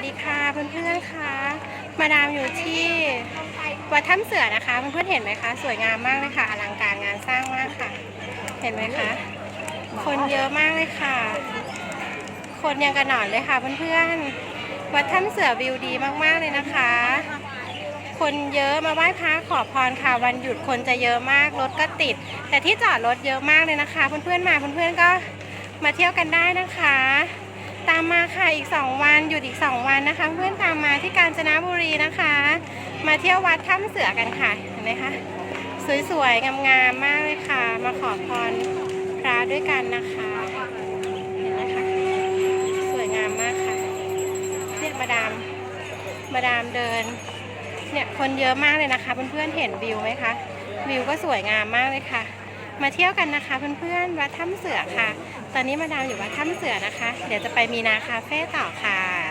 วัสดีค่ะเพื่อนๆค่ะมาดามอยู่ที่วัดถ้ำเสือนะคะเพื่อนๆเห็นไหมคะ สวยงามมากเลยค่ะอลังการงานสร้างมากค่ะ เห็นไหมคะ คนเยอะมากเลยค่ะ คนยังกระหนอนเลยค่ะเพื่อนๆวัดถ้ำเสือวิวดีมากๆเลยนะคะ คนเยอะมาไหว้พระขอพรค่ะ วันหยุดคนจะเยอะมากรถก็ติด แต่ที่จอดรถเยอะมากเลยนะคะ เพื่อนๆมาเพื่อนๆก็มาเที่ยวกันได้นะคะ ค่ะอีก 2 วันหยุดอีก 2 วันนะคะ เพื่อนตามมาที่กาญจนบุรีนะคะ มาเที่ยววัดถ้ำเสือกันค่ะเห็นไหมคะสวยๆงามๆมากเลยค่ะ มาขอพรพระด้วยกันนะคะเห็นไหมคะสวยงามมากค่ะเนี่ยมาดามมาดามเดินเนี่ยคนเยอะมากเลยนะคะเพื่อนๆเห็นวิวไหมคะวิวก็สวยงามมากเลยค่ะ มาเที่ยวกันนะคะเพื่อนๆวัดถ้ำเสือค่ะ ตอนนี้มาดามอยู่วัดถ้ำเสือนะคะ เดี๋ยวจะไปมีนาคาเฟ่ต่อค่ะ